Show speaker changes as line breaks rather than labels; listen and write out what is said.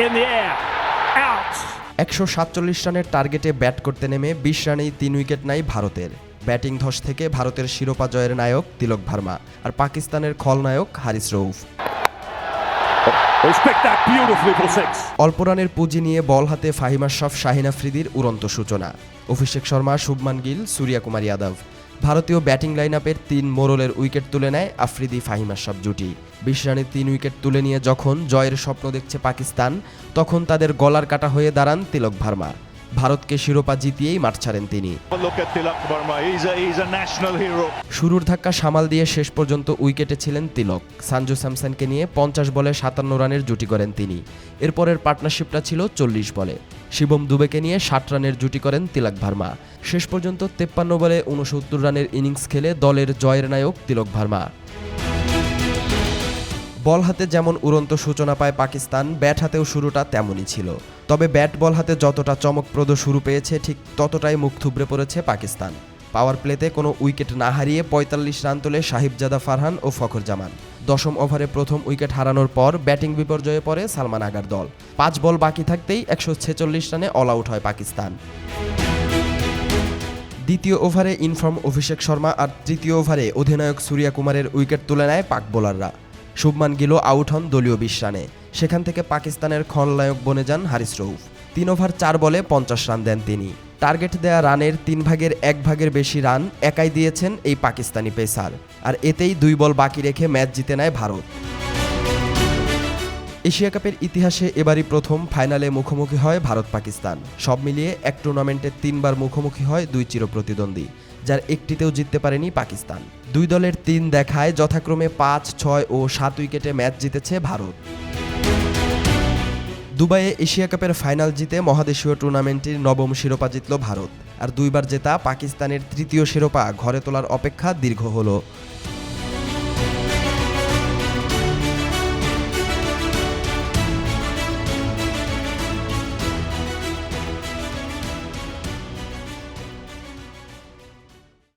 in the air. Out.
একশো সাতচল্লিশ রানের টার্গেটে ব্যাট করতে নেমে বিশ রানেই তিন উইকেট নাই ভারতের ব্যাটিং ধস থেকে ভারতের শিরোপা জয়ের নায়ক তিলক ভার্মা আর পাকিস্তানের খলনায়ক হারিস রৌফ. অল্প রানের পুঁজি নিয়ে বল হাতে ফাহিম আশরাফ শাহিন আফ্রিদির উড়ন্ত সূচনা অভিষেক শর্মা শুভমান গিল সূর্যা কুমার যাদব ভারতীয় ব্যাটিং লাইন আপের তিন মোরলের উইকেট তুলে নেয় আফ্রিদি ফাহিম সব জুটি। বিশ রানে তিন উইকেট তুলে নিয়ে যখন জয়ের স্বপ্ন দেখছে পাকিস্তান তখন তাদের গলার কাটা হয়ে দাঁড়ান তিলক ভার্মা। ভারতকে শিরোপা জিতিয়েই মাঠ ছাড়েন তিনি. শুরুর ধাক্কা সামাল দিয়ে শেষ পর্যন্ত উইকেটে ছিলেন তিলক। সানজু স্যামসনকে নিয়ে পঞ্চাশ বলে সাতান্ন রানের জুটি করেন তিনি। এরপরের পার্টনারশিপটা ছিল চল্লিশ বলে। শিবম দুবেকে নিয়ে ষাট রানের জুটি করেন তিলক ভার্মা। শেষ পর্যন্ত তেপ্পান্ন বলে উনসত্তর রানের ইনিংস খেলে দলের জয়ের নায়ক তিলক ভার্মা। বল হাতে যেমন উড়ন্ত সূচনা পায় পাকিস্তান, ব্যাট হাতেও শুরুটা তেমনই ছিল। তবে ব্যাট বল হাতে যতটা চমকপ্রদ শুরু পেয়েছে, ঠিক ততটাই মুখ থুবড়ে পড়েছে পাকিস্তান। পাওয়ার প্লেতে কোনো উইকেট না হারিয়ে পঁয়তাল্লিশ রান তোলে সাহিবজাদা ফারহান ও ফখর জামান দশম ওভারে প্রথম উইকেট হারানোর পর ব্যাটিং বিপর্যয়ে পড়ে সালমান আগার দল। পাঁচ বল বাকি থাকতেই একশো ছেচল্লিশ রানে অল আউট হয় পাকিস্তান। দ্বিতীয় ওভারে ইনফর্ম অভিষেক শর্মা আর তৃতীয় ওভারে অধিনায়ক সূর্যা কুমারের উইকেট তুলে নেয় পাক বোলাররা। শুভমান গিলও আউট হন দলীয় বিশ রানে। সেখান থেকে পাকিস্তানের খলনায়ক বনে যান হারিস রৌফ তিন ওভার চার বলে পঞ্চাশ রান দেন তিনি। টার্গেট দেয়া রানের তিন ভাগের এক ভাগের বেশি রান একাই দিয়েছেন এই পাকিস্তানি পেসার। আর এতেই দুই বল বাকি রেখে ম্যাচ জিতে নেয় ভারত। এশিয়া কাপের ইতিহাসে এবারই প্রথম ফাইনালে মুখোমুখি হয় ভারত পাকিস্তান সব মিলিয়ে এক টুর্নামেন্টে তিনবার মুখোমুখি হয় দুই চিরপ্রতিদ্বন্দ্বী, যার একটিতেও জিততে পারেনি পাকিস্তান। দুই দলের তিন দেখায় যথাক্রমে পাঁচ, ছয় ও সাত উইকেটে ম্যাচ জিতেছে ভারত। দুবাইয়ে এশিয়া কাপের ফাইনাল জিতে মহাদেশীয় টুর্নামেন্টটির নবম শিরোপা জিতল ভারত। আর দুইবার জেতা পাকিস্তানের তৃতীয় শিরোপা ঘরে তোলার অপেক্ষা দীর্ঘ হলো।